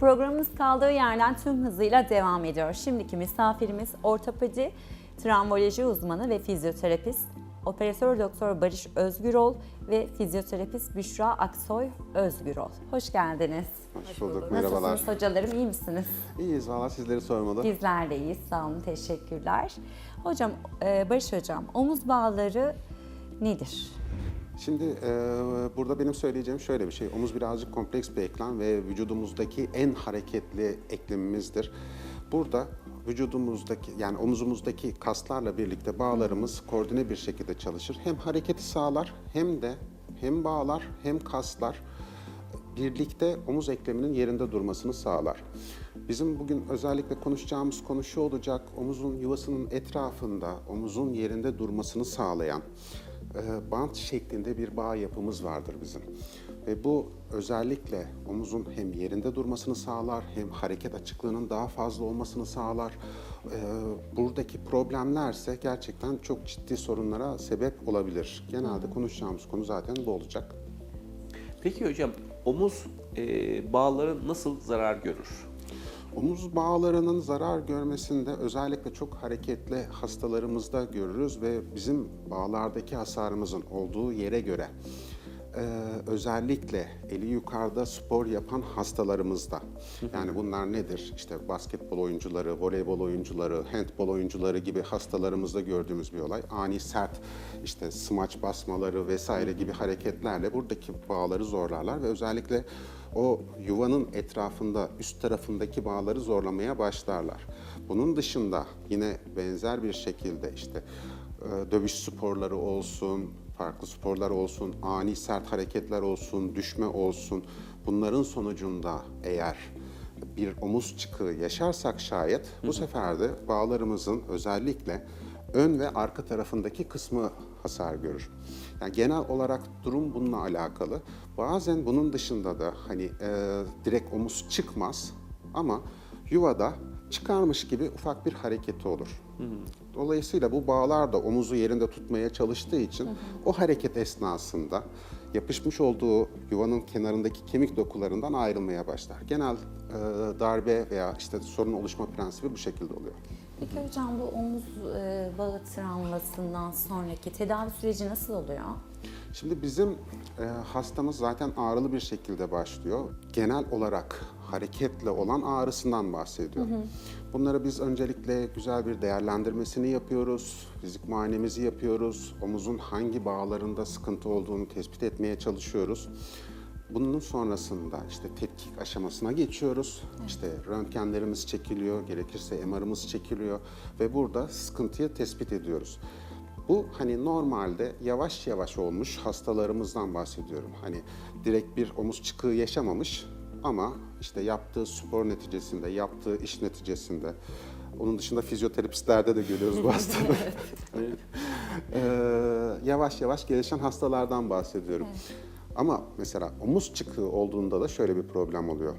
Programımız kaldığı yerden tüm hızıyla devam ediyor. Şimdiki misafirimiz ortopedi, travmoloji uzmanı ve fizyoterapist Operatör Doktor Barış Özgürol ve fizyoterapist Büşra Aksoy Özgürol. Hoş geldiniz. Hoş bulduk, merhabalar. Nasılsınız hocalarım, iyi misiniz? İyiyiz valla sizleri sormalı. Bizler de iyiyiz, sağ olun, teşekkürler. Hocam, e, Barış Hocam, omuz bağları nedir? Şimdi e, burada benim söyleyeceğim şöyle bir şey. Omuz birazcık kompleks bir eklem ve vücudumuzdaki en hareketli eklemimizdir. Burada vücudumuzdaki yani omuzumuzdaki kaslarla birlikte bağlarımız koordine bir şekilde çalışır. Hem hareketi sağlar hem de hem bağlar hem kaslar birlikte omuz ekleminin yerinde durmasını sağlar. Bizim bugün özellikle konuşacağımız konu şu olacak. Omuzun yuvasının etrafında omuzun yerinde durmasını sağlayan bant şeklinde bir bağ yapımız vardır bizim. Ve bu özellikle omuzun hem yerinde durmasını sağlar hem hareket açıklığının daha fazla olmasını sağlar. E, buradaki problemlerse gerçekten çok ciddi sorunlara sebep olabilir. Genelde konuşacağımız konu zaten bu olacak. Peki hocam omuz e, bağları nasıl zarar görür? Omuz bağlarının zarar görmesinde özellikle çok hareketli hastalarımızda görürüz ve bizim bağlardaki hasarımızın olduğu yere göre e, özellikle eli yukarıda spor yapan hastalarımızda yani bunlar nedir? İşte basketbol oyuncuları, voleybol oyuncuları, handbol oyuncuları gibi hastalarımızda gördüğümüz bir olay. Ani sert işte smaç basmaları vesaire gibi hareketlerle buradaki bağları zorlarlar ve özellikle o yuvanın etrafında üst tarafındaki bağları zorlamaya başlarlar. Bunun dışında yine benzer bir şekilde işte e, dövüş sporları olsun, farklı sporlar olsun, ani sert hareketler olsun, düşme olsun. Bunların sonucunda eğer bir omuz çıkığı yaşarsak şayet bu sefer de bağlarımızın özellikle ön ve arka tarafındaki kısmı hasar görür. Yani genel olarak durum bununla alakalı. Bazen bunun dışında da hani e, direkt omuz çıkmaz ama yuvada çıkarmış gibi ufak bir hareketi olur. Dolayısıyla bu bağlar da omuzu yerinde tutmaya çalıştığı için o hareket esnasında yapışmış olduğu yuvanın kenarındaki kemik dokularından ayrılmaya başlar. Genel e, darbe veya işte sorun oluşma prensibi bu şekilde oluyor. Peki hocam bu omuz e, bağı travmasından sonraki tedavi süreci nasıl oluyor? Şimdi bizim e, hastamız zaten ağrılı bir şekilde başlıyor. Genel olarak hareketle olan ağrısından bahsediyor. Bunları biz öncelikle güzel bir değerlendirmesini yapıyoruz. Fizik muayenemizi yapıyoruz. Omuzun hangi bağlarında sıkıntı olduğunu tespit etmeye çalışıyoruz. Bunun sonrasında işte tetkik aşamasına geçiyoruz. İşte röntgenlerimiz çekiliyor, gerekirse MR'ımız çekiliyor ve burada sıkıntıyı tespit ediyoruz. Bu hani normalde yavaş yavaş olmuş hastalarımızdan bahsediyorum. Hani direkt bir omuz çıkığı yaşamamış ama işte yaptığı spor neticesinde, yaptığı iş neticesinde, onun dışında fizyoterapistlerde de görüyoruz bu hastaları. Ee, yavaş yavaş gelişen hastalardan bahsediyorum. Ama mesela omuz çıkığı olduğunda da şöyle bir problem oluyor.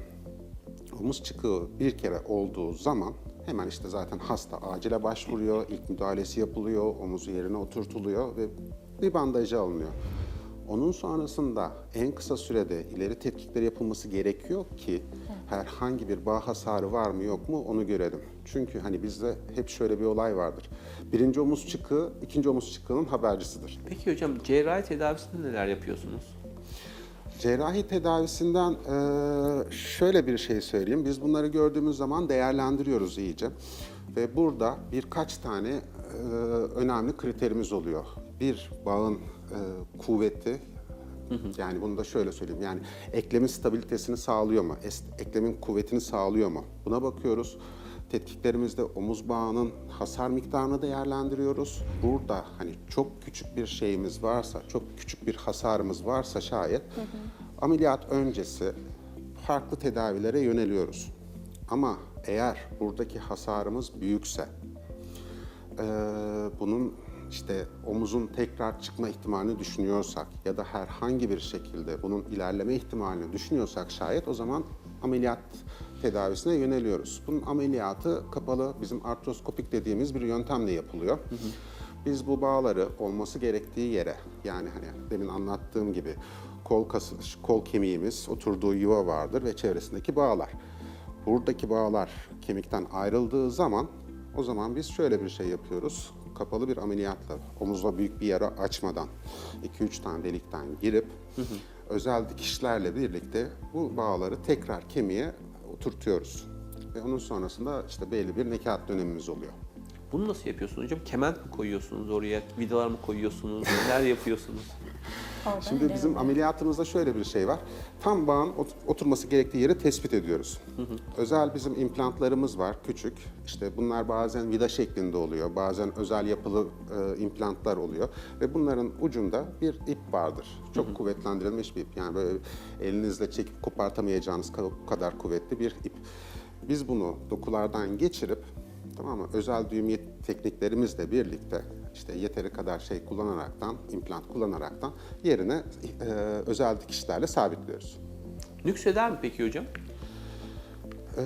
Omuz çıkığı bir kere olduğu zaman hemen işte zaten hasta acile başvuruyor, ilk müdahalesi yapılıyor, omuzu yerine oturtuluyor ve bir bandajı alınıyor. Onun sonrasında en kısa sürede ileri tetkikler yapılması gerekiyor ki herhangi bir bağ hasarı var mı yok mu onu görelim. Çünkü hani bizde hep şöyle bir olay vardır. Birinci omuz çıkığı, ikinci omuz çıkığının habercisidir. Peki hocam cerrahi tedavisinde neler yapıyorsunuz? Cerrahi tedavisinden şöyle bir şey söyleyeyim. Biz bunları gördüğümüz zaman değerlendiriyoruz iyice. Ve burada birkaç tane önemli kriterimiz oluyor. Bir, bağın eee, kuvveti. Yani bunu da şöyle söyleyeyim. Yani eklemin stabilitesini sağlıyor mu? Eklemin kuvvetini sağlıyor mu? Buna bakıyoruz. Tetkiklerimizde omuz bağının hasar miktarını değerlendiriyoruz. Burada hani çok küçük bir şeyimiz varsa, çok küçük bir hasarımız varsa şayet ameliyat öncesi farklı tedavilere yöneliyoruz. Ama eğer buradaki hasarımız büyükse, eee, bunun işte omuzun tekrar çıkma ihtimalini düşünüyorsak ya da herhangi bir şekilde bunun ilerleme ihtimalini düşünüyorsak şayet o zaman ameliyat tedavisine yöneliyoruz. Bunun ameliyatı kapalı bizim artroskopik dediğimiz bir yöntemle yapılıyor. Biz bu bağları olması gerektiği yere yani hani demin anlattığım gibi kol kası, kol kemiğimiz oturduğu yuva vardır ve çevresindeki bağlar. buradaki bağlar kemikten ayrıldığı zaman o zaman biz şöyle bir şey yapıyoruz. Kapalı bir ameliyatla omuzda büyük bir yara açmadan 2-3 tane delikten girip özel dikişlerle birlikte bu bağları tekrar kemiğe oturtuyoruz. Ve onun sonrasında işte belli bir nekat dönemimiz oluyor. Bunu nasıl yapıyorsunuz hocam? Kement mi koyuyorsunuz oraya? Vidalar mı koyuyorsunuz? Neler yapıyorsunuz? Oradan Şimdi bizim ameliyatımızda şöyle bir şey var. Tam bağın ot- oturması gerektiği yeri tespit ediyoruz. Özel bizim implantlarımız var, küçük. İşte bunlar bazen vida şeklinde oluyor, bazen özel yapılı e, implantlar oluyor. Ve bunların ucunda bir ip vardır. Çok kuvvetlendirilmiş bir ip. Yani böyle elinizle çekip kopartamayacağınız ka- kadar kuvvetli bir ip. Biz bunu dokulardan geçirip Tamam mı? Özel düğüm tekniklerimizle birlikte işte yeteri kadar şey kullanaraktan, implant kullanaraktan yerine e, özel dikişlerle sabitliyoruz. Nükseder mi peki hocam? Ee,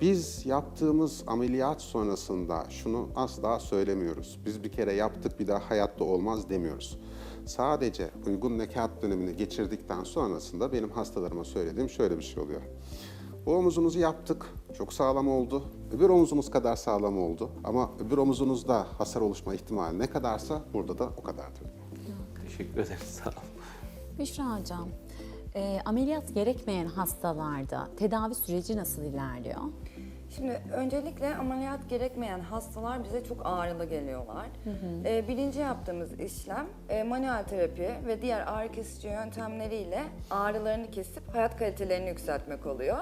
biz yaptığımız ameliyat sonrasında şunu asla söylemiyoruz. Biz bir kere yaptık bir daha hayatta olmaz demiyoruz. Sadece uygun nekat dönemini geçirdikten sonrasında benim hastalarıma söylediğim şöyle bir şey oluyor. Bu omuzumuzu yaptık, çok sağlam oldu. Öbür omuzumuz kadar sağlam oldu. Ama öbür omuzunuzda hasar oluşma ihtimali ne kadarsa burada da o kadardır. Teşekkür ederim. Sağ olun. Büşra Hocam, e, ameliyat gerekmeyen hastalarda tedavi süreci nasıl ilerliyor? Şimdi öncelikle ameliyat gerekmeyen hastalar bize çok ağrılı geliyorlar. Ee, birinci yaptığımız işlem e, manuel terapi ve diğer ağrı kesici yöntemleriyle ağrılarını kesip hayat kalitelerini yükseltmek oluyor.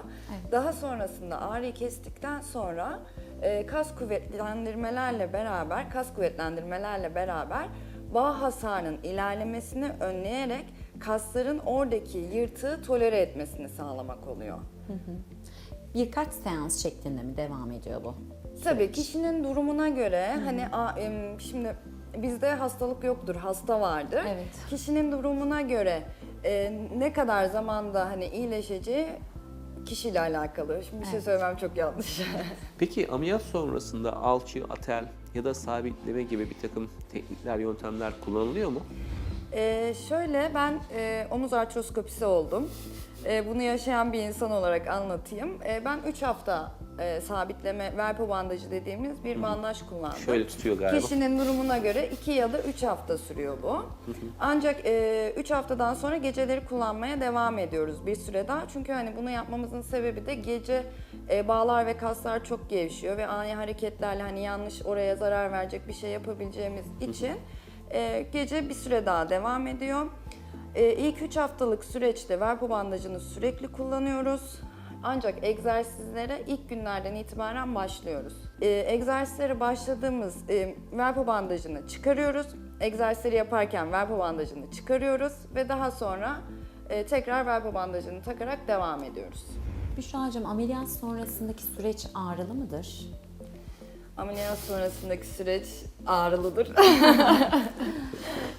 Daha sonrasında ağrıyı kestikten sonra e, kas kuvvetlendirmelerle beraber, kas kuvvetlendirmelerle beraber bağ hasarının ilerlemesini önleyerek kasların oradaki yırtığı tolere etmesini sağlamak oluyor. Birkaç seans şeklinde mi devam ediyor bu? Tabii kişinin durumuna göre hani a- em, şimdi bizde hastalık yoktur, hasta vardır. Evet. Kişinin durumuna göre e, ne kadar zamanda hani iyileşeceği kişiyle alakalı. Şimdi bir şey Evet. söylemem çok yanlış. Peki ameliyat sonrasında alçı, atel ya da sabitleme gibi bir takım teknikler, yöntemler kullanılıyor mu? Ee, şöyle ben e, omuz artroskopisi oldum. E, bunu yaşayan bir insan olarak anlatayım. E, ben 3 hafta e, sabitleme, verpo bandajı dediğimiz bir bandaj kullandım. Şöyle tutuyor galiba. Kişinin durumuna göre 2 ya da 3 hafta sürüyor bu. Ancak 3 haftadan sonra geceleri kullanmaya devam ediyoruz bir süre daha. Çünkü hani bunu yapmamızın sebebi de gece e, bağlar ve kaslar çok gevşiyor ve ani hareketlerle hani yanlış oraya zarar verecek bir şey yapabileceğimiz için e, gece bir süre daha devam ediyor. E, ilk 3 haftalık süreçte verpo bandajını sürekli kullanıyoruz. Ancak egzersizlere ilk günlerden itibaren başlıyoruz. Ee, egzersizlere başladığımız e, verpo bandajını çıkarıyoruz. Egzersizleri yaparken verpo bandajını çıkarıyoruz ve daha sonra e, tekrar verpo bandajını takarak devam ediyoruz. Büşra Hocam ameliyat sonrasındaki süreç ağrılı mıdır? Ameliyat sonrasındaki süreç ağrılıdır.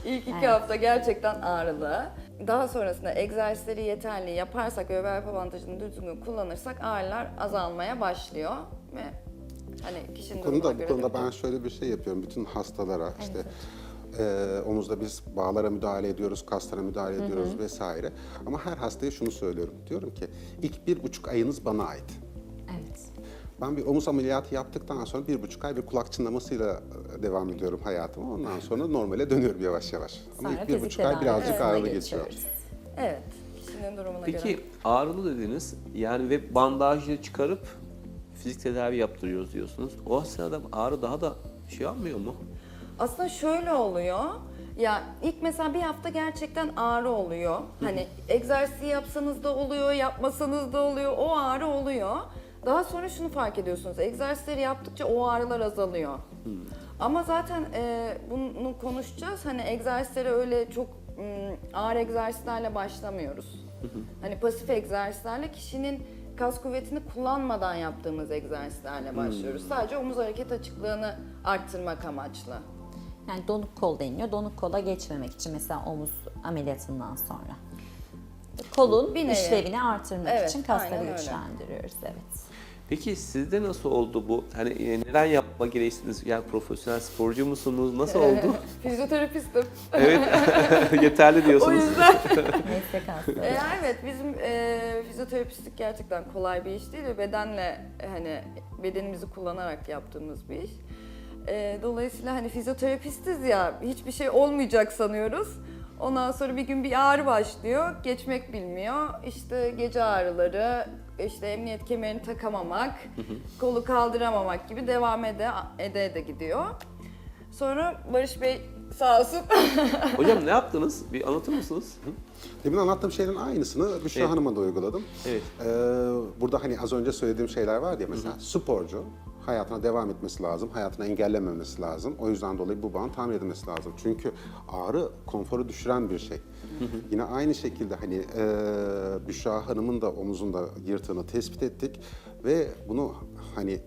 İlk iki Evet. hafta gerçekten ağrılı. Daha sonrasında egzersizleri yeterli yaparsak ve verpo bandajını düzgün kullanırsak ağrılar azalmaya başlıyor ve hani kişinin Bu konuda, bu konuda ben şöyle bir şey yapıyorum. Bütün hastalara işte e, omuzda biz bağlara müdahale ediyoruz, kaslara müdahale ediyoruz vesaire. Ama her hastaya şunu söylüyorum. Diyorum ki ilk bir buçuk ayınız bana ait. Evet. Ben bir omuz ameliyatı yaptıktan sonra bir buçuk ay bir kulak çınlamasıyla e, devam ediyorum hayatıma. Ondan sonra normale dönüyorum yavaş yavaş. Ama Sonra ilk bir fizik buçuk ay tedavi birazcık kısmına ağrılı geçiyor. geçiyoruz. Evet, kişinin durumuna göre. Peki ağrılı dediniz yani ve bandajı çıkarıp fizik tedavi yaptırıyoruz diyorsunuz. O sırada ağrı daha da şey yapmıyor mu? Aslında şöyle oluyor. Ya ilk mesela bir hafta gerçekten ağrı oluyor. Hani egzersiz yapsanız da oluyor, yapmasanız da oluyor. O ağrı oluyor. Daha sonra şunu fark ediyorsunuz. Egzersizleri yaptıkça o ağrılar azalıyor. Ama zaten e, bunu konuşacağız. Hani egzersizlere öyle çok m, ağır egzersizlerle başlamıyoruz. Hani pasif egzersizlerle kişinin kas kuvvetini kullanmadan yaptığımız egzersizlerle başlıyoruz. Sadece omuz hareket açıklığını arttırmak amaçlı. Yani donuk kol deniliyor. Donuk kola geçmemek için mesela omuz ameliyatından sonra. Kolun Bir nevi. işlevini artırmak Evet, için kasları aynen öyle. güçlendiriyoruz. Evet. Peki sizde nasıl oldu bu? Hani e, neden yapma gereksiniz? Yani profesyonel sporcu musunuz? Nasıl oldu? Fizyoterapistim. evet. Yeterli o diyorsunuz. yüzden Meslek hastası. Ee, evet bizim e, fizyoterapistlik gerçekten kolay bir iş değil ve bedenle e, hani bedenimizi kullanarak yaptığımız bir iş. E, dolayısıyla hani fizyoterapistiz ya hiçbir şey olmayacak sanıyoruz. Ondan sonra bir gün bir ağrı başlıyor, geçmek bilmiyor. İşte gece ağrıları, işte emniyet kemerini takamamak, kolu kaldıramamak gibi devam ede ede, ede gidiyor. Sonra Barış Bey sağ olsun Hocam ne yaptınız? Bir anlatır mısınız? Demin anlattığım şeylerin aynısını Büşra Evet. Hanım'a da uyguladım. Evet. Ee, burada hani az önce söylediğim şeyler var ya mesela sporcu hayatına devam etmesi lazım, hayatını engellememesi lazım. O yüzden dolayı bu bağın tamir edilmesi lazım. Çünkü ağrı konforu düşüren bir şey. Yine aynı şekilde hani e, Büşra Hanım'ın da omuzunda yırtığını tespit ettik ve bunu hani e,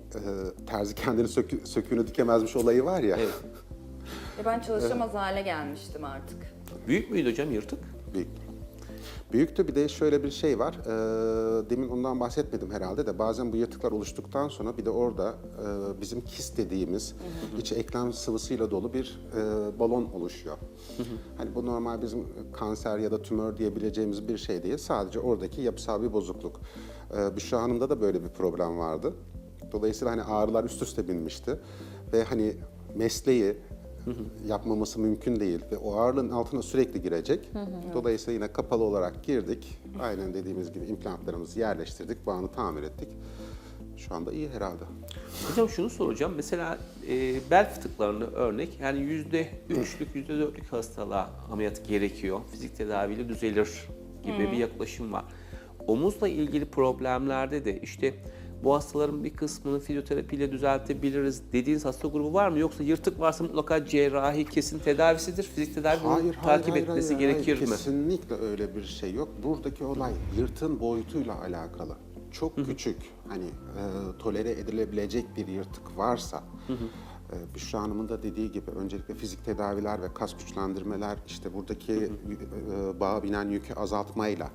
terzi kendini sökü, söküğünü dikemezmiş olayı var ya. Evet. E, ben çalışamaz hale gelmiştim artık. Büyük müydü hocam yırtık? Büyük. Büyüktü bir de şöyle bir şey var. Ee, demin ondan bahsetmedim herhalde de bazen bu yırtıklar oluştuktan sonra bir de orada e, bizim kist dediğimiz içi eklem sıvısıyla dolu bir e, balon oluşuyor. Hani bu normal bizim kanser ya da tümör diyebileceğimiz bir şey değil. Sadece oradaki yapısal bir bozukluk. Ee, Büşra Hanım'da da böyle bir problem vardı. Dolayısıyla hani ağrılar üst üste binmişti ve hani mesleği yapmaması mümkün değil ve o ağırlığın altına sürekli girecek. Dolayısıyla yine kapalı olarak girdik. Aynen dediğimiz gibi implantlarımızı yerleştirdik, bağını tamir ettik. Şu anda iyi herhalde. Hocam şunu soracağım. Mesela e, bel fıtıklarını örnek yani yüzde üçlük, yüzde dörtlük hastalığa ameliyat gerekiyor. Fizik tedaviyle düzelir gibi bir yaklaşım var. Omuzla ilgili problemlerde de işte bu hastaların bir kısmını fizyoterapiyle düzeltebiliriz dediğiniz hasta grubu var mı? Yoksa yırtık varsa mutlaka cerrahi kesin tedavisidir. Fizik tedavi bunu takip etmesi gerekir mi? Kesinlikle öyle bir şey yok. Buradaki olay yırtığın boyutuyla alakalı. Çok küçük, hani e, tolere edilebilecek bir yırtık varsa, e, Büşra Hanım'ın da dediği gibi öncelikle fizik tedaviler ve kas güçlendirmeler, işte buradaki e, bağa binen yükü azaltmayla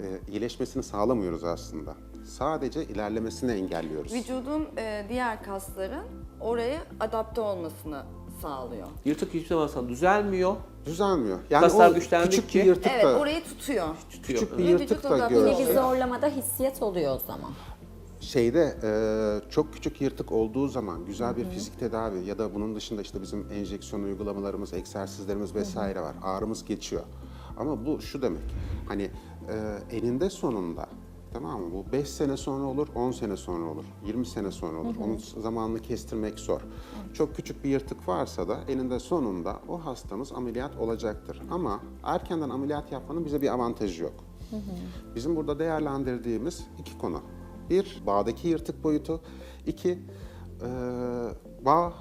e, iyileşmesini sağlamıyoruz aslında. Sadece ilerlemesini engelliyoruz. Vücudun e, diğer kasların oraya adapte olmasını sağlıyor. Yırtık hiçbir zaman sana düzelmiyor. Düzelmiyor. Yani Kaslar o güçlendikçe- küçük bir yırtık Evet, da, orayı tutuyor. Tutuyor. küçük bir yırtık vücut da adapte Yine bir görsek, zorlamada hissiyat oluyor o zaman. şeyde e, çok küçük yırtık olduğu zaman güzel bir fizik tedavi ya da bunun dışında işte bizim enjeksiyon uygulamalarımız, egzersizlerimiz vesaire var. Ağrımız geçiyor. Ama bu şu demek. Hani e, eninde sonunda tamam mı? Bu 5 sene sonra olur, 10 sene sonra olur, 20 sene sonra olur. Onun zamanını kestirmek zor. Çok küçük bir yırtık varsa da eninde sonunda o hastamız ameliyat olacaktır. Ama erkenden ameliyat yapmanın bize bir avantajı yok. Bizim burada değerlendirdiğimiz iki konu. Bir, bağdaki yırtık boyutu. İki, e, bağ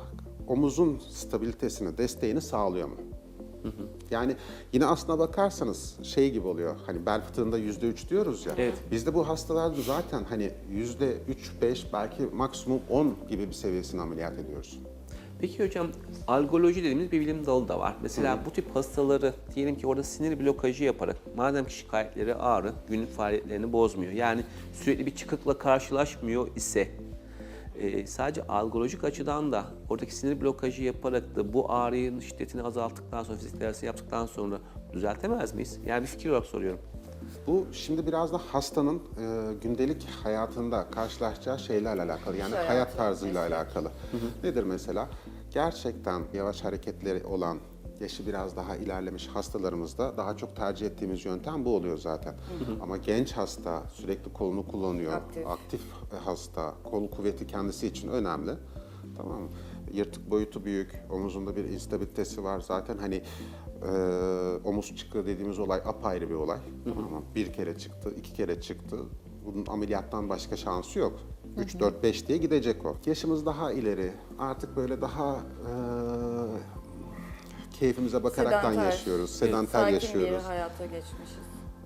omuzun stabilitesini, desteğini sağlıyor mu? Yani yine aslına bakarsanız şey gibi oluyor. Hani bel fıtığında yüzde üç diyoruz ya. Evet. Bizde bu hastalarda zaten hani yüzde üç, beş belki maksimum on gibi bir seviyesini ameliyat ediyoruz. Peki hocam algoloji dediğimiz bir bilim dalı da var. Mesela bu tip hastaları diyelim ki orada sinir blokajı yaparak madem ki şikayetleri ağrı günlük faaliyetlerini bozmuyor. Yani sürekli bir çıkıkla karşılaşmıyor ise e, sadece algolojik açıdan da oradaki sinir blokajı yaparak da bu ağrının şiddetini azalttıktan sonra fizik tedavisi yaptıktan sonra düzeltemez miyiz? Yani bir fikir olarak soruyorum. Bu şimdi biraz da hastanın e, gündelik hayatında karşılaşacağı şeylerle alakalı. Yani hayatı, hayat tarzıyla alakalı. Nedir mesela? Gerçekten yavaş hareketleri olan, yaşı biraz daha ilerlemiş hastalarımızda daha çok tercih ettiğimiz yöntem bu oluyor zaten. Ama genç hasta sürekli kolunu kullanıyor. Aktif. Aktif hasta, kol kuvveti kendisi için önemli. Tamam mı? Yırtık boyutu büyük, omuzunda bir instabilitesi var. Zaten hani e, omuz çıkığı dediğimiz olay apayrı bir olay. Tamam mı? Bir kere çıktı, iki kere çıktı. Bunun ameliyattan başka şansı yok. 3, 4, 5 diye gidecek o. Yaşımız daha ileri. Artık böyle daha e, keyfimize bakaraktan Sedanter. yaşıyoruz. Sedanter Sakin yaşıyoruz. bir hayata geçmişiz.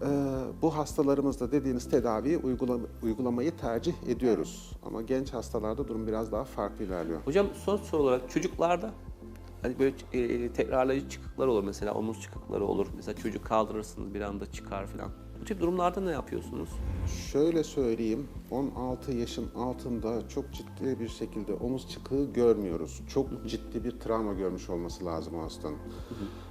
Ee, bu hastalarımızda dediğiniz tedaviyi uygula- uygulamayı tercih ediyoruz. Ama genç hastalarda durum biraz daha farklı ilerliyor. Hocam son soru olarak çocuklarda hani böyle e, tekrarlayıcı çıkıklar olur mesela omuz çıkıkları olur. Mesela çocuk kaldırırsınız bir anda çıkar falan. Bu tip durumlarda ne yapıyorsunuz? Şöyle söyleyeyim, 16 yaşın altında çok ciddi bir şekilde omuz çıkığı görmüyoruz. Çok ciddi bir travma görmüş olması lazım hastanın.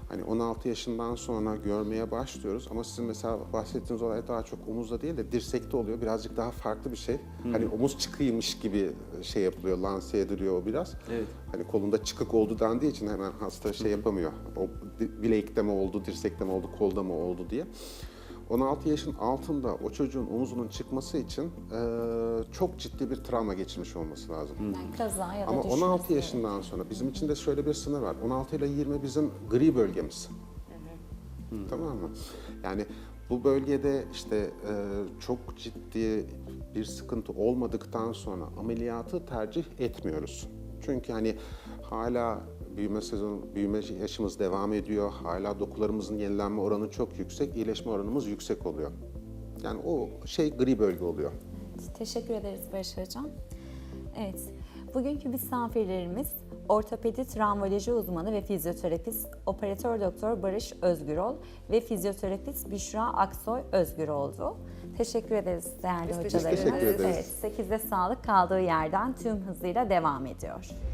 Hani 16 yaşından sonra görmeye başlıyoruz ama sizin mesela bahsettiğiniz olay daha çok omuzda değil de dirsekte oluyor. Birazcık daha farklı bir şey. Hani omuz çıkıymış gibi şey yapılıyor, lanse ediliyor o biraz. Evet. Hani kolunda çıkık oldu dendiği için hemen hasta şey yapamıyor. O bilekte mi oldu, dirsekte mi oldu, kolda mı oldu diye. 16 yaşın altında o çocuğun omuzunun çıkması için eee, çok ciddi bir travma geçirmiş olması lazım. Yani kaza ya da Ama düşmesi. 16 yaşından sonra bizim için de şöyle bir sınır var. 16 ile 20 bizim gri bölgemiz. Tamam mı? Yani bu bölgede işte e, çok ciddi bir sıkıntı olmadıktan sonra ameliyatı tercih etmiyoruz. Çünkü hani hala büyüme sezonu, büyüme yaşımız devam ediyor. Hala dokularımızın yenilenme oranı çok yüksek, iyileşme oranımız yüksek oluyor. Yani o şey gri bölge oluyor. Teşekkür ederiz Barış Hocam. Evet, bugünkü misafirlerimiz ortopedi travmoloji uzmanı ve fizyoterapist operatör doktor Barış Özgürol ve fizyoterapist Büşra Aksoy Özgürol'du. Teşekkür ederiz değerli Biz hocalarımız. teşekkür ederiz. Evet, 8'de sağlık kaldığı yerden tüm hızıyla devam ediyor.